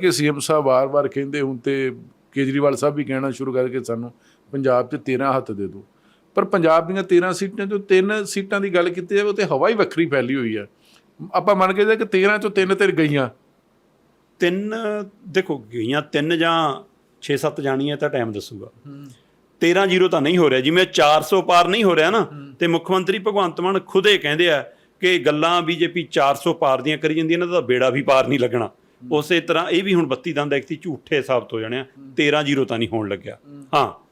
ਕਿ ਸੀਐਮ ਸਾਹਿਬ ਵਾਰ-ਵਾਰ ਕਹਿੰਦੇ ਹੁਣ ਤੇ ਕੇਜਰੀਵਾਲ ਸਾਹਿਬ ਵੀ ਕਹਿਣਾ ਸ਼ੁਰੂ ਕਰਕੇ ਸਾਨੂੰ ਪੰਜਾਬ 'ਚ 13 ਹੱਥ ਦੇ ਦਿਓ। ਪਰ ਪੰਜਾਬ ਦੀਆਂ 13 ਸੀਟਾਂ ਚੋਂ ਤਿੰਨ ਸੀਟਾਂ ਦੀ ਗੱਲ ਕੀਤੀ ਜਾਵੇ ਤੇ ਹਵਾ ਹੀ ਵੱਖਰੀ ਫੈਲੀ ਹੋਈ ਹੈ ਆਪਾਂ ਮੰਨ ਕੇ ਜੇ ਕਿ 13 ਚੋਂ ਤਿੰਨ ਤੇ ਗਈਆਂ। ਤਿੰਨ, ਦੇਖੋ ਗਈਆਂ ਤਿੰਨ ਜਾਂ 6-7 ਜਾਣੀਆਂ ਤਾਂ ਟਾਈਮ ਦੱਸੂਗਾ। 13 ਜ਼ੀਰੋ ਤਾਂ ਨਹੀਂ ਹੋ ਰਿਹਾ। ਜਿਵੇਂ 400 ਪਾਰ ਨਹੀਂ ਹੋ ਰਿਹਾ ਨਾ, ਤੇ ਮੁੱਖ ਮੰਤਰੀ ਭਗਵੰਤ ਮਾਨ ਖੁਦ ਖੁਦੇ ਕਹਿੰਦੇ ਆ ਕਿ ਗੱਲਾਂ ਬੀਜੇਪੀ 400 ਪਾਰ ਦੀਆਂ ਕਰੀ ਜਾਂਦੀ ਇਹਨਾਂ ਦਾ ਬੇੜਾ ਵੀ ਪਾਰ ਨਹੀਂ ਲੱਗਣਾ। ਉਸੇ ਤਰ੍ਹਾਂ ਇਹ ਵੀ ਹੁਣ 32 ਦੰਦ ਐਕਤੀ ਝੂਠੇ ਸਾਬਤ ਹੋ ਜਾਣੇ ਆ 13 ਜ਼ੀਰੋ ਤਾਂ ਨਹੀਂ ਹੋਣ ਲੱਗਿਆ। ਹਾਂ।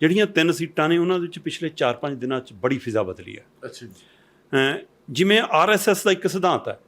ਜਿਹੜੀਆਂ ਤਿੰਨ ਸੀਟਾਂ ਨੇ ਉਹਨਾਂ ਦੇ ਵਿੱਚ ਪਿਛਲੇ 4-5 ਦਿਨਾਂ 'ਚ ਬੜੀ ਫਿਜ਼ਾ ਬਦਲੀ ਆ। ਅੱਛਾ ਜੀ। ਜਿਵੇਂ ਆਰਐਸਐਸ ਦਾ ਇੱਕ ਸਿਧਾਂਤ ਹੈ।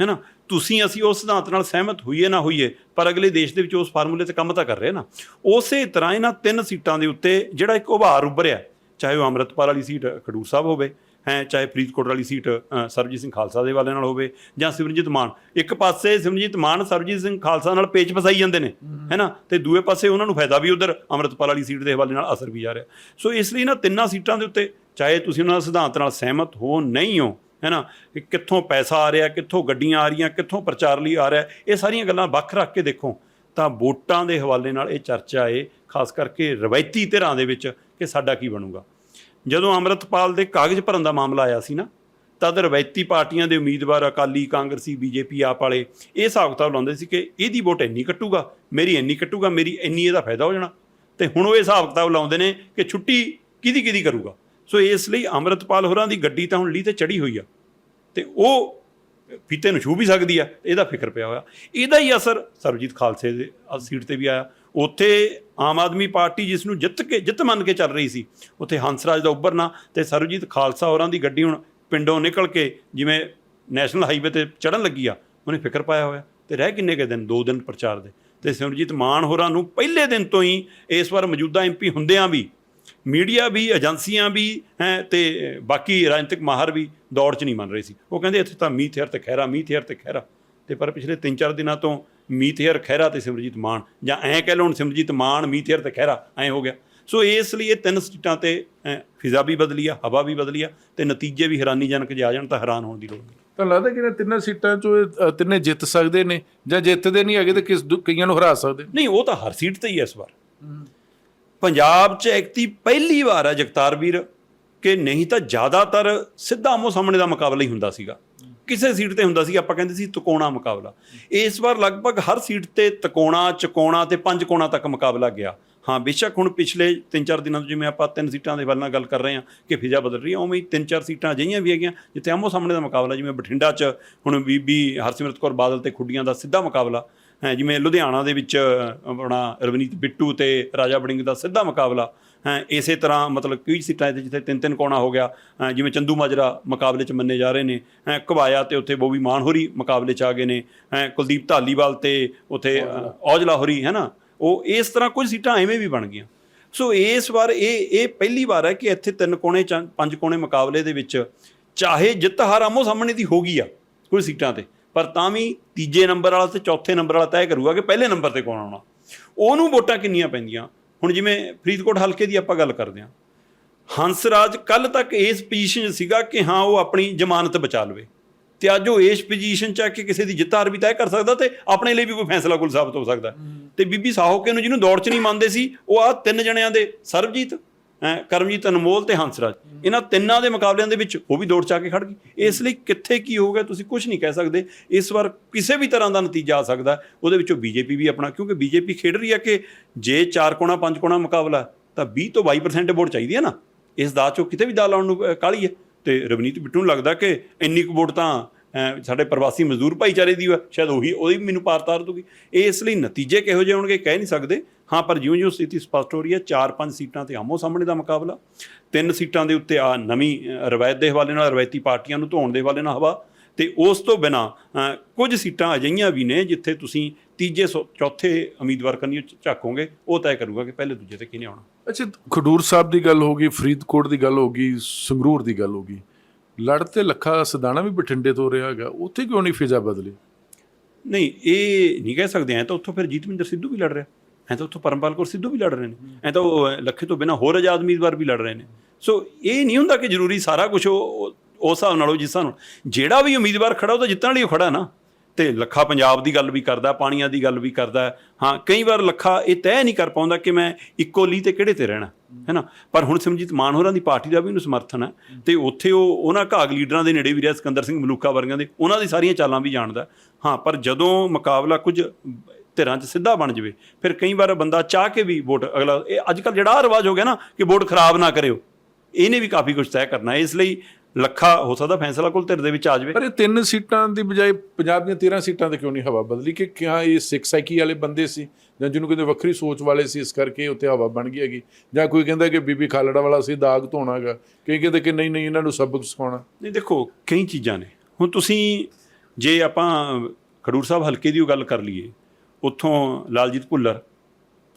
ਹੈਨਾ? ਤੁਸੀਂ ਅਸੀਂ ਉਸ ਸਿਧਾਂਤ ਨਾਲ ਸਹਿਮਤ ਹੋਈਏ ਨਾ ਹੋਈਏ ਪਰ ਅਗਲੇ ਦੇਸ਼ ਦੇ ਵਿੱਚ ਉਸ ਫਾਰਮੂਲੇ ਤੇ ਕੰਮ ਤਾਂ ਕਰ ਰਹੇ ਨਾ। ਉਸੇ ਤਰ੍ਹਾਂ ਇਹਨਾਂ ਤਿੰਨ ਸੀਟਾਂ ਦੇ ਉੱਤੇ ਜਿਹੜਾ ਇੱਕ ਉਭਾਰ ਉੱਭਰਿਆ ਚਾਹੇ ਉਹ ਅੰਮ੍ਰਿਤਪਾਲ ਵਾਲੀ ਸੀਟ ਖਡੂਰ ਸਾਹਿਬ ਹੋਵੇ ਹੈ ਚਾਹੇ ਫਰੀਦਕੋਟ ਵਾਲੀ ਸੀਟ ਸਰਬਜੀਤ ਸਿੰਘ ਖਾਲਸਾ ਦੇ ਵਾਲੇ ਨਾਲ ਹੋਵੇ ਜਾਂ ਸਿਮਰਨਜੀਤ ਮਾਨ। ਇੱਕ ਪਾਸੇ ਸਿਮਰਨਜੀਤ ਮਾਨ ਸਰਬਜੀਤ ਸਿੰਘ ਖਾਲਸਾ ਨਾਲ ਪੇਚ ਫਸਾਈ ਜਾਂਦੇ ਨੇ ਹੈਨਾ ਤੇ ਦੂਏ ਪਾਸੇ ਉਹਨਾਂ ਨੂੰ ਫਾਇਦਾ ਵੀ ਉਧਰ ਅੰਮ੍ਰਿਤਪਾਲ ਵਾਲੀ ਸੀਟ ਦੇ ਹਵਾਲੇ ਨਾਲ ਅਸਰ ਵੀ ਜਾ ਰਿਹਾ। ਸੋ ਇਸ ਲਈ ਨਾ ਤਿੰਨਾਂ ਸੀਟਾਂ ਦੇ ਉੱਤੇ ਚਾਹੇ ਤੁਸੀਂ ਉਹਨਾਂ ਦੇ ਸਿਧਾਂਤ ਨਾਲ ਸਹਿਮਤ ਹੋ ਨਹੀਂ ਹੋ ਹੈਨਾ ਕਿ ਕਿੱਥੋਂ ਪੈਸਾ ਆ ਰਿਹਾ ਕਿੱਥੋਂ ਗੱਡੀਆਂ ਆ ਰਹੀਆਂ ਕਿੱਥੋਂ ਪ੍ਰਚਾਰ ਲਈ ਆ ਰਿਹਾ ਇਹ ਸਾਰੀਆਂ ਗੱਲਾਂ ਵੱਖ ਰੱਖ ਕੇ ਦੇਖੋ ਤਾਂ ਵੋਟਾਂ ਦੇ ਹਵਾਲੇ ਨਾਲ ਇਹ ਚਰਚਾ ਏ ਖਾਸ ਕਰਕੇ ਰਵਾਇਤੀ ਧਿਰਾਂ ਦੇ ਵਿੱਚ ਕਿ ਸਾਡਾ ਕੀ ਬਣੂਗਾ। ਜਦੋਂ ਅੰਮ੍ਰਿਤਪਾਲ ਦੇ ਕਾਗਜ਼ ਭਰਨ ਦਾ ਮਾਮਲਾ ਆਇਆ ਸੀ ਨਾ ਤਦ ਰਵਾਇਤੀ ਪਾਰਟੀਆਂ ਦੇ ਉਮੀਦਵਾਰ ਅਕਾਲੀ ਕਾਂਗਰਸੀ, ਬੀਜੇਪੀ ਆਪ ਵਾਲੇ ਇਹ ਹਿਸਾਬ ਕਿਤਾਬ ਲਾਉਂਦੇ ਸੀ ਕਿ ਇਹਦੀ ਵੋਟ ਇੰਨੀ ਕੱਟੂਗਾ, ਮੇਰੀ ਇੰਨੀ ਕੱਟੂਗਾ, ਮੇਰੀ ਇੰਨੀ ਇਹਦਾ ਫਾਇਦਾ ਹੋ ਜਾਣਾ। ਤੇ ਹੁਣ ਉਹ ਇਹ ਹਿਸਾਬ ਕਿਤਾਬ ਲਾਉਂਦੇ ਨੇ ਕਿ ਛੁੱਟੀ ਕਿਹਦੀ ਕਿਹਦੀ ਕਰੂਗਾ। ਸੋ ਇਸ ਲਈ ਅੰਮ੍ਰਿਤਪਾਲ ਹੋਰਾਂ ਦੀ ਗੱਡੀ ਤਾਂ ਹੁਣ ਲੀ ਤੇ ਚੜੀ ਹੋਈ ਆ। ਤੇ ਉਹ ਫੀਤੇ ਨੂੰ ਛੂ ਵੀ ਸਕਦੀ ਆ, ਇਹਦਾ ਫਿਕਰ ਪਿਆ ਹੋਇਆ। ਇਹਦਾ ਹੀ ਅਸਰ ਸਰਬਜੀਤ ਖਾਲਸੇ ਦੇ ਸੀਟ ਤੇ ਵੀ ਆਇਆ। ਉੱਥੇ ਆਮ ਆਦਮੀ ਪਾਰਟੀ ਜਿਸ ਨੂੰ ਜਿੱਤ ਕੇ ਜਿੱਤ ਮੰਨ ਕੇ ਚੱਲ ਰਹੀ ਸੀ, ਉੱਥੇ ਹੰਸਰਾਜ ਦਾ ਉੱਭਰਨਾ ਤੇ ਸਰਬਜੀਤ ਖਾਲਸਾ ਹੋਰਾਂ ਦੀ ਗੱਡੀ ਹੁਣ ਪਿੰਡੋਂ ਨਿਕਲ ਕੇ ਜਿਵੇਂ ਨੈਸ਼ਨਲ ਹਾਈਵੇ ਤੇ ਚੜਨ ਲੱਗੀ ਆ, ਉਹਨੇ ਫਿਕਰ ਪਾਇਆ ਹੋਇਆ ਤੇ ਰਹਿ ਕਿੰਨੇ ਕੁ ਦਿਨ? ਦੋ ਦਿਨ ਪ੍ਰਚਾਰ ਦੇ। ਤੇ ਸਿਮਰਜੀਤ ਮਾਨ ਹੋਰਾਂ ਨੂੰ ਪਹਿਲੇ ਦਿਨ ਤੋਂ ਹੀ ਇਸ ਵਾਰ ਮੌਜੂਦਾ ਐਮਪੀ ਹੁੰਦਿਆਂ ਵੀ, ਮੀਡੀਆ ਵੀ, ਏਜੰਸੀਆਂ ਵੀ, ਹੈ, ਤੇ ਬਾਕੀ ਰਾਜਨੀਤਿਕ ਮਾਹਰ ਵੀ ਦੌੜ 'ਚ ਨਹੀਂ ਮੰਨ ਰਹੇ ਸੀ। ਉਹ ਕਹਿੰਦੇ ਇੱਥੇ ਤਾਂ ਮੀਤ ਹੇਅਰ ਤੇ ਖਹਿਰਾ ਮੀਤ ਹੇਅਰ ਤੇ ਖਹਿਰਾ। ਤੇ ਪਰ ਪਿਛਲੇ 3-4 ਦਿਨਾਂ ਤੋਂ ਮੀਤ ਹੇਅਰ ਖਹਿਰਾ ਤੇ ਸਿਮਰਜੀਤ ਮਾਨ ਜਾਂ ਐਂ ਕਹਿ ਲਓ ਸਿਮਰਜੀਤ ਮਾਨ ਮੀਤ ਹੇਅਰ ਤੇ ਖਹਿਰਾ ਐਂ ਹੋ ਗਿਆ। ਸੋ ਇਸ ਲਈ ਇਹ ਤਿੰਨ ਸੀਟਾਂ ਤੇ ਫਿਜ਼ਾ ਵੀ ਬਦਲੀ ਆ ਹਵਾ ਵੀ ਬਦਲੀ ਆ ਤੇ ਨਤੀਜੇ ਵੀ ਹੈਰਾਨੀਜਨਕ ਜੇ ਆ ਜਾਣ ਤਾਂ ਹੈਰਾਨ ਹੋਣ ਦੀ ਲੋੜ ਨਹੀਂ। ਤਾਂ ਲੱਗਦਾ ਕਿ ਇਹਨਾਂ ਤਿੰਨਾਂ ਸੀਟਾਂ ਚੋਂ ਇਹ, ਤਿੰਨੇ ਜਿੱਤ ਸਕਦੇ ਨੇ ਜਾਂ ਜਿੱਤਦੇ ਨਹੀਂ ਹੈਗੇ ਤੇ ਕਿਸ ਕਈਆਂ ਨੂੰ ਹਰਾ ਸਕਦੇ ਨਹੀਂ ਉਹ ਤਾਂ ਹਰ ਸੀਟ ਤੇ ਹੀ ਹੈ ਇਸ ਵਾਰ। ਪੰਜਾਬ 'ਚ ਐਕਤੀ ਪਹਿਲੀ ਵਾਰ ਹੈ ਜਗਤਾਰ ਵੀਰ ਕਿ ਨਹੀਂ ਤਾਂ ਜ਼ਿਆਦਾਤਰ ਸਿੱਧਾ ਆਮੋ ਸਾਹਮਣੇ ਦਾ ਮੁਕਾਬਲਾ ਹੀ ਹੁੰਦਾ ਸੀਗਾ। ਕਿਸੇ ਸੀਟ ਤੇ ਹੁੰਦਾ ਸੀ, ਆਪਾਂ ਕਹਿੰਦੇ ਸੀ ਤਕੋਣਾ ਮੁਕਾਬਲਾ। ਇਸ ਵਾਰ ਲਗਭਗ ਹਰ ਸੀਟ ਤੇ ਤਕੋਣਾ, ਚਕੋਣਾ ਤੇ ਪੰਜ ਕੋਣਾ ਤੱਕ ਮੁਕਾਬਲਾ ਗਿਆ। ਹਾਂ, ਬੇਸ਼ੱਕ ਹੁਣ ਪਿਛਲੇ 3-4 ਦਿਨਾਂ ਤੋਂ ਜਿਵੇਂ ਆਪਾਂ ਤਿੰਨ ਸੀਟਾਂ ਦੇ ਵੱਲ ਨਾਲ ਗੱਲ ਕਰ ਰਹੇ ਹਾਂ ਕਿ ਫਿਜ਼ਾ ਬਦਲ ਰਹੀ ਹੈ, ਉਵੇਂ ਹੀ ਤਿੰਨ-ਚਾਰ ਸੀਟਾਂ ਅਜਿਹੀਆਂ ਵੀ ਹੈਗੀਆਂ ਜਿੱਥੇ ਆਮੋ ਸਾਹਮਣੇ ਦਾ ਮੁਕਾਬਲਾ ਜਿਵੇਂ ਬਠਿੰਡਾ 'ਚ ਹੁਣ ਬੀਬੀ ਹਰਸਿਮਰਤ ਕੌਰ ਬਾਦਲ ਤੇ ਖੁੱਡੀਆਂ ਦਾ ਸਿੱਧਾ ਮੁਕਾਬਲਾ। ਜਿਵੇਂ ਲੁਧਿਆਣਾ ਦੇ ਵਿੱਚ ਆਪਣਾ ਰਵਨੀਤ ਬਿੱਟੂ ਤੇ ਰਾਜਾ ਬੜਿੰਗ ਦਾ ਸਿੱਧਾ ਮੁਕਾਬਲਾ ਹੈ ਇਸੇ ਤਰ੍ਹਾਂ ਮਤਲਬ ਕਈ ਸੀਟਾਂ ਤੇ ਜਿੱਥੇ ਤਿੰਨ ਤਿੰਨ ਕੋਣਾ ਹੋ ਗਿਆ ਜਿਵੇਂ ਚੰਦੂ ਮਾਜਰਾ ਮੁਕਾਬਲੇ 'ਚ ਮੰਨੇ ਜਾ ਰਹੇ ਨੇ ਹੈ ਘਵਾਇਆ ਤੇ ਉੱਥੇ ਬੋਬੀ ਮਾਨ ਹੋਰੀ ਮੁਕਾਬਲੇ 'ਚ ਆ ਗਏ ਨੇ ਹੈ ਕੁਲਦੀਪ ਢਾਲੀਵਾਲ ਤੇ ਉੱਥੇ ਔਜਲਾ। ਹੋਰੀ ਹੈ ਨਾ ਉਹ ਇਸ ਤਰ੍ਹਾਂ ਕੁਝ ਸੀਟਾਂ ਐਵੇਂ ਵੀ ਬਣ ਗਈਆਂ। ਸੋ ਇਸ ਵਾਰ ਇਹ ਇਹ ਪਹਿਲੀ ਵਾਰ ਹੈ ਕਿ ਇੱਥੇ ਤਿੰਨ ਕੋਣੇ ਚ- ਪੰਜ ਕੋਣੇ ਮੁਕਾਬਲੇ ਦੇ ਵਿੱਚ ਚਾਹੇ ਜਿੱਤ ਹਾਰ ਆਮੋ ਸਾਹਮਣੇ ਦੀ ਹੋ ਗਈ ਆ ਕੁਝ ਸੀਟਾਂ ਤੇ। ਪਰ ਤਾਂ ਵੀ ਤੀਜੇ ਨੰਬਰ ਵਾਲਾ ਤੇ ਚੌਥੇ ਨੰਬਰ ਵਾਲਾ ਤੈਅ ਕਰੂਗਾ ਕਿ ਪਹਿਲੇ ਨੰਬਰ ਤੇ ਕੌਣ ਆਉਣਾ। ਉਹਨੂੰ ਵੋਟਾਂ ਕਿੰਨੀਆਂ ਪੈਂਦੀਆਂ? ਹੁਣ ਜਿਵੇਂ ਫਰੀਦਕੋਟ ਹਲਕੇ ਦੀ ਆਪਾਂ ਗੱਲ ਕਰਦੇ ਹਾਂ। ਹੰਸਰਾਜ ਕੱਲ ਤੱਕ ਇਸ ਪੋਜੀਸ਼ਨ 'ਚ ਸੀਗਾ ਕਿ ਹਾਂ, ਉਹ ਆਪਣੀ ਜ਼ਮਾਨਤ ਬਚਾ ਲਵੇ। ਤੇ ਅੱਜ ਉਹ ਇਸ ਪੋਜੀਸ਼ਨ 'ਚ ਆ ਕੇ ਕਿਸੇ ਦੀ ਜਿੱਤ ਹਾਰ ਵੀ ਤੈਅ ਕਰ ਸਕਦਾ ਤੇ ਆਪਣੇ ਲਈ ਵੀ ਕੋਈ ਫੈਸਲਾ ਕੋਲ ਸਾਬਤ ਹੋ ਸਕਦਾ। ਤੇ ਬੀਬੀ ਸਾਹੋਕੇ ਨੂੰ ਜਿਹਨੂੰ ਦੌੜ 'ਚ ਨਹੀਂ ਮੰਨਦੇ ਸੀ, ਉਹ ਆ ਤਿੰਨ ਜਣਿਆਂ ਦੇ, ਸਰਬਜੀਤ। ਕਰਮਜੀਤ ਅਨਮੋਲ ਤੇ ਹੰਸਰਾਜ ਇਹਨਾਂ ਤਿੰਨਾਂ ਦੇ ਮੁਕਾਬਲਿਆਂ ਦੇ ਵਿੱਚ ਉਹ ਵੀ ਦੌੜ ਚਾ ਕੇ ਖੜ ਗਈ। ਇਸ ਲਈ ਕਿੱਥੇ ਕੀ ਹੋ ਗਿਆ ਤੁਸੀਂ ਕੁਝ ਨਹੀਂ ਕਹਿ ਸਕਦੇ। ਇਸ ਵਾਰ ਕਿਸੇ ਵੀ ਤਰ੍ਹਾਂ ਦਾ ਨਤੀਜਾ ਆ ਸਕਦਾ। ਉਹਦੇ ਵਿੱਚੋਂ ਬੀਜੇਪੀ ਵੀ ਆਪਣਾ ਕਿਉਂਕਿ ਬੀਜੇਪੀ ਖੇਡ ਰਹੀ ਹੈ ਕਿ ਜੇ ਚਾਰ ਕੋਣਾ ਪੰਜ ਕੋਣਾ ਮੁਕਾਬਲਾ ਤਾਂ 20 ਤੋਂ 22% ਵੋਟ ਚਾਹੀਦੀ ਹੈ ਨਾ। ਇਸ ਦਾ ਚੋਂ ਕਿਤੇ ਵੀ ਦਾ ਲਾਉਣ ਨੂੰ ਅਹ, ਕਾਹਲੀ ਹੈ। ਤੇ ਰਵਨੀਤ ਬਿੱਟੂ ਨੂੰ ਲੱਗਦਾ ਕਿ ਇੰਨੀ ਕੁ ਵੋਟ ਤਾਂ ਸਾਡੇ ਪ੍ਰਵਾਸੀ ਮਜ਼ਦੂਰ ਭਾਈਚਾਰੇ ਦੀ ਹੈ ਸ਼ਾਇਦ ਉਹੀ, ਉਹਦੀ ਵੀ ਮੈਨੂੰ ਪਾਰ ਤਾਰ ਦੂਗੀ ਇਸ ਲਈ ਨਤੀਜੇ ਕਿਹੋ ਜਿਹੇ ਹੋਣਗੇ, ਕਹਿ ਨਹੀਂ ਸਕਦੇ। ਹਾਂ, ਪਰ ਜਿਉਂ-ਜਿਉਂ ਸਥਿਤੀ ਸਪਸ਼ਟ ਹੋ ਰਹੀ ਹੈ ਚਾਰ ਪੰਜ ਸੀਟਾਂ ਤੇ ਆਮੋ ਸਾਹਮਣੇ ਦਾ ਮੁਕਾਬਲਾ। ਤਿੰਨ ਸੀਟਾਂ ਦੇ ਉੱਤੇ ਆ ਨਵੀਂ ਰਵਾਇਤ ਦੇ ਹਵਾਲੇ ਨਾਲ, ਰਵਾਇਤੀ ਪਾਰਟੀਆਂ ਨੂੰ ਧੋਣ ਦੇ ਹਵਾਲੇ ਨਾਲ ਹਵਾ। ਤੇ ਉਸ ਤੋਂ ਬਿਨਾ ਕੁਝ ਸੀਟਾਂ ਅਜਿਹੀਆਂ ਵੀ ਨੇ ਜਿੱਥੇ ਤੁਸੀਂ ਤੀਜੇ ਸੌ- ਚੌਥੇ ਉਮੀਦਵਾਰ ਕੰਨੀ ਝਾਕੋਗੇ। ਉਹ ਤੈਅ ਕਰੂਗਾ ਕਿ ਪਹਿਲੇ ਦੂਜੇ ਤੇ ਕਿਹਨੇ ਆਉਣਾ। ਅੱਛਾ, ਖਡੂਰ ਸਾਹਿਬ ਦੀ ਗੱਲ ਹੋ ਗਈ, ਫਰੀਦਕੋਟ ਦੀ ਗੱਲ ਹੋ ਗਈ, ਸੰਗਰੂਰ ਦੀ ਗੱਲ ਹੋ ਗਈ। ਲੜ ਤੇ ਲੱਖਾ ਸਦਾਣਾ ਵੀ ਬਠਿੰਡੇ ਤੋਂ ਰਿਹਾ ਹੈਗਾ, ਉੱਥੇ ਕਿਉਂ ਨਹੀਂ ਫਿਜ਼ਾ ਬਦਲੀ? ਨਹੀਂ, ਇਹ ਨਹੀਂ ਕਹਿ ਸਕਦੇ, ਐ ਤਾਂ ਉੱਥੋਂ ਫਿਰ ਜੀਤਮਿੰਦਰ ਸਿੱਧੂ ਵੀ ਲੜ ਰਿਹਾ। ਐ ਤਾਂ ਉੱਥੋਂ ਪਰਮਪਾਲ ਕੌਰ ਸਿੱਧੂ ਵੀ ਲੜ ਰਹੇ ਨੇ। ਐ ਤਾਂ ਉਹ ਲੱਖੇ ਤੋਂ ਬਿਨਾ ਹੋਰ ਆਜ਼ਾਦ ਉਮੀਦਵਾਰ ਵੀ ਲੜ ਰਹੇ ਨੇ। ਸੋ ਇਹ ਨਹੀਂ ਹੁੰਦਾ ਕਿ ਜ਼ਰੂਰੀ ਸਾਰਾ ਕੁਝ ਉਸ ਹਿਸਾਬ ਨਾਲ, ਉਹ ਜਿਸ ਹਿਸਾਬ ਨਾਲ। ਜਿਹੜਾ ਵੀ ਉਮੀਦਵਾਰ ਖੜਾ, ਉਹ ਤਾਂ ਜਿੱਤਣ ਲਈ ਉਹ ਖੜਾ ਨਾ। ਤੇ ਲੱਖਾ ਪੰਜਾਬ ਦੀ ਗੱਲ ਵੀ ਕਰਦਾ, ਪਾਣੀਆਂ ਦੀ ਗੱਲ ਵੀ ਕਰਦਾ। ਹਾਂ, ਕਈ ਵਾਰ ਲੱਖਾ ਇਹ ਤੈਅ ਨਹੀਂ ਕਰ ਪਾਉਂਦਾ ਕਿ ਮੈਂ ਇੱਕੋ ਲੀ ਤੇ ਕਿਹੜੇ ਤੇ ਰਹਿਣਾ। ਹੈਨਾ? ਪਰ ਹੁਣ ਸਿਮਰਜੀਤ ਮਾਨ ਹੋਰਾਂ ਦੀ ਪਾਰਟੀ ਦਾ ਵੀ ਉਹਨੂੰ ਸਮਰਥਨ ਹੈ ਤੇ ਉੱਥੇ ਉਹ ਉਹਨਾਂ ਘਾਗ ਲੀਡਰਾਂ ਦੇ ਨੇੜੇ ਵੀ ਰਿਹਾ, ਸਿਕੰਦਰ ਸਿੰਘ ਮਲੂਕਾ ਵਰਗਿਆਂ ਦੇ, ਉਹਨਾਂ ਦੀ ਸਾਰੀਆਂ ਚਾਲਾਂ ਵੀ ਜਾਣਦਾ ਹਾਂ। ਪਰ ਜਦੋਂ ਮੁਕਾਬਲਾ ਕੁਝ ਧਿਰਾਂ 'ਚ ਸਿੱਧਾ ਬਣ ਜਾਵੇ, ਫਿਰ ਕਈ ਵਾਰ ਬੰਦਾ ਚਾਹ ਕੇ ਵੀ ਵੋਟ, ਅਗਲਾ, ਇਹ ਅੱਜ ਕੱਲ ਜਿਹੜਾ ਆਹ ਰਿਵਾਜ ਹੋ ਗਿਆ ਨਾ ਕਿ ਵੋਟ ਖਰਾਬ ਨਾ ਕਰਿਓ, ਇਹਨੇ ਵੀ ਕਾਫੀ ਕੁਝ ਤੈਅ ਕਰਨਾ ਇਸ ਲਈ ਲੱਖਾ ਹੋ ਸਕਦਾ ਫੈਸਲਾ ਕੋਲ ਧਿਰ ਦੇ ਵਿੱਚ ਆ ਜਾਵੇ। ਪਰ ਇਹ ਤਿੰਨ ਸੀਟਾਂ ਦੀ ਬਜਾਏ ਪੰਜਾਬ ਦੀਆਂ 13 ਸੀਟਾਂ ਤੇ ਕਿਉਂ ਨਹੀਂ ਹਵਾ ਬਦਲੀ? ਕਿ ਕਿਹਾ ਇਹ ਸਿੱਖ ਸਾਈਕੀ ਵਾਲੇ ਬੰਦੇ ਸੀ ਜਾਂ ਜਿਹਨੂੰ ਕਹਿੰਦੇ ਵੱਖਰੀ ਸੋਚ ਵਾਲੇ ਸੀ ਇਸ ਕਰਕੇ ਉੱਥੇ ਹਵਾ ਬਣ ਗਈ ਹੈਗੀ? ਜਾਂ ਕੋਈ ਕਹਿੰਦਾ ਕਿ ਬੀਬੀ ਖਾਲੜਾ ਵਾਲਾ ਸੀ ਦਾਗ ਧੋਣਾਗਾ। ਕਈ ਕਹਿੰਦੇ ਕਿ ਨਹੀਂ ਨਹੀਂ ਇਹਨਾਂ ਨੂੰ ਸਬਕ ਸਿਖਾਉਣਾ। ਨਹੀਂ ਦੇਖੋ ਕਈ ਚੀਜ਼ਾਂ ਨੇ। ਹੁਣ ਤੁਸੀਂ ਜੇ ਆਪਾਂ ਖਡੂਰ ਸਾਹਿਬ ਹਲਕੇ ਦੀ ਉਹ ਗੱਲ ਕਰ ਲਈਏ ਉੱਥੋਂ ਲਾਲਜੀਤ ਭੁੱਲਰ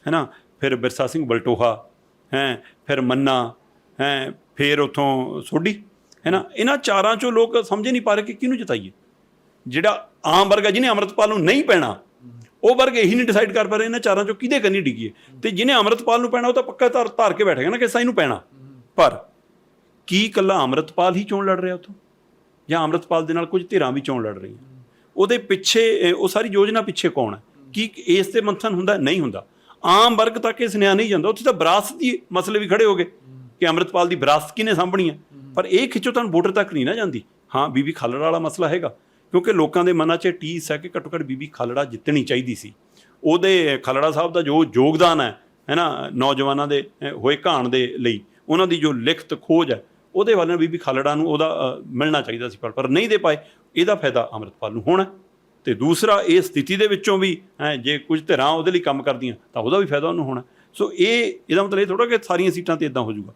ਹੈ ਨਾ ਫਿਰ ਬਿਰਸਾ ਸਿੰਘ ਬਲਟੋਹਾ ਹੈ? ਫਿਰ ਮੰਨਾ ਹੈ? ਫਿਰ ਉੱਥੋਂ ਸੋਢੀ। ਹੈ ਨਾ? ਇਹਨਾਂ ਚਾਰਾਂ ਚੋਂ ਲੋਕ ਸਮਝ ਨਹੀਂ ਪਾ ਰਹੇ ਕਿ ਕਿਹਨੂੰ ਜਿਤਾਈਏ। ਜਿਹੜਾ ਆਮ ਵਰਗ ਹੈ, ਜਿਹਨੇ ਅੰਮ੍ਰਿਤਪਾਲ ਨੂੰ ਨਹੀਂ ਪੈਣਾ, ਉਹ ਵਰਗ ਇਹੀ ਨਹੀਂ ਡਿਸਾਈਡ ਕਰ ਪਾ ਰਹੇ ਇਹਨਾਂ ਚਾਰਾਂ ਚੋਂ ਕਿਹਦੇ ਕੰਨੀ ਡਿੱਗੀਏ। ਤੇ ਜਿਹਨੇ ਅੰਮ੍ਰਿਤਪਾਲ ਨੂੰ ਪੈਣਾ, ਉਹ ਤਾਂ ਪੱਕਾ ਧਾਰ ਧਾਰ ਕੇ ਬੈਠੇਗਾ ਨਾ ਕਿ ਸਾਈ ਨੂੰ ਪੈਣਾ। ਪਰ ਕੀ ਇਕੱਲਾ ਅੰਮ੍ਰਿਤਪਾਲ ਹੀ ਚੋਣ ਲੜ ਰਿਹਾ ਉੱਥੋਂ? ਜਾਂ ਅੰਮ੍ਰਿਤਪਾਲ ਦੇ ਨਾਲ ਕੁਝ ਧਿਰਾਂ ਵੀ ਚੋਣ ਲੜ ਰਹੀਆਂ? ਉਹਦੇ ਪਿੱਛੇ ਉਹ ਸਾਰੀ ਯੋਜਨਾ ਪਿੱਛੇ ਕੌਣ ਹੈ? ਕੀ ਇਸ ਤੇ ਮੰਥਨ ਹੁੰਦਾ, ਨਹੀਂ ਹੁੰਦਾ? ਆਮ ਵਰਗ ਤੱਕ ਇਹ ਸੁਨੇਹਾ ਨਹੀਂ ਜਾਂਦਾ। ਉੱਥੇ ਤਾਂ ਵਿਰਾਸਤ ਦੀ ਮਸਲੇ ਵੀ ਖੜੇ ਹੋ ਗਏ ਕਿ ਅੰਮ੍ਰਿਤਪਾਲ ਦੀ ਵਿਰਾਸਤ ਕਿਹਨੇ ਸਾਂਭਣੀ ਹੈ? ਪਰ ਇਹ ਖਿੱਚੋ ਤਾਂ ਵੋਟਰ ਤੱਕ ਨਹੀਂ ਨਾ ਜਾਂਦੀ। ਹਾਂ, ਬੀਬੀ ਖਾਲੜਾ ਵਾਲਾ ਮਸਲਾ ਹੈਗਾ। ਕਿਉਂਕਿ ਲੋਕਾਂ ਦੇ ਮਨਾਂ 'ਚ ਟੀਸ ਹੈ ਕਿ ਘੱਟੋ ਘੱਟ ਬੀਬੀ ਖਾਲੜਾ ਜਿੱਤਣੀ ਚਾਹੀਦੀ ਸੀ। ਉਹਦੇ ਖਾਲੜਾ ਸਾਹਿਬ ਦਾ ਜੋ ਯੋਗਦਾਨ ਹੈ ਹੈ ਨਾ, ਨੌਜਵਾਨਾਂ ਦੇ ਹੋਏ ਘਾਣ ਦੇ ਲਈ, ਉਹਨਾਂ ਦੀ ਜੋ ਲਿਖਤ ਖੋਜ ਹੈ, ਉਹਦੇ ਵੱਲ ਬੀਬੀ ਖਾਲੜਾ ਨੂੰ ਉਹਦਾ ਮਿਲਣਾ ਚਾਹੀਦਾ ਸੀ ਪਰ ਪਰ ਨਹੀਂ ਦੇ ਪਾਏ। ਇਹਦਾ ਫਾਇਦਾ ਅੰਮ੍ਰਿਤਪਾਲ ਨੂੰ ਹੋਣਾ। ਤੇ ਦੂਸਰਾ, ਇਹ ਸਥਿਤੀ ਦੇ ਵਿੱਚੋਂ ਵੀ, ਹੈ, ਜੇ ਕੁਝ ਧਿਰਾਂ ਉਹਦੇ ਲਈ ਕੰਮ ਕਰਦੀਆਂ, ਤਾਂ ਉਹਦਾ ਵੀ ਫਾਇਦਾ ਉਹਨੂੰ ਹੋਣਾ। ਸੋ ਇਹ, ਇਹਦਾ ਮਤਲਬ ਇਹ ਥੋੜਾ ਕਿ ਸਾਰੀਆਂ ਸੀਟਾਂ ਤੇ ਇਦਾਂ ਹੋ ਜਾਊਗਾ।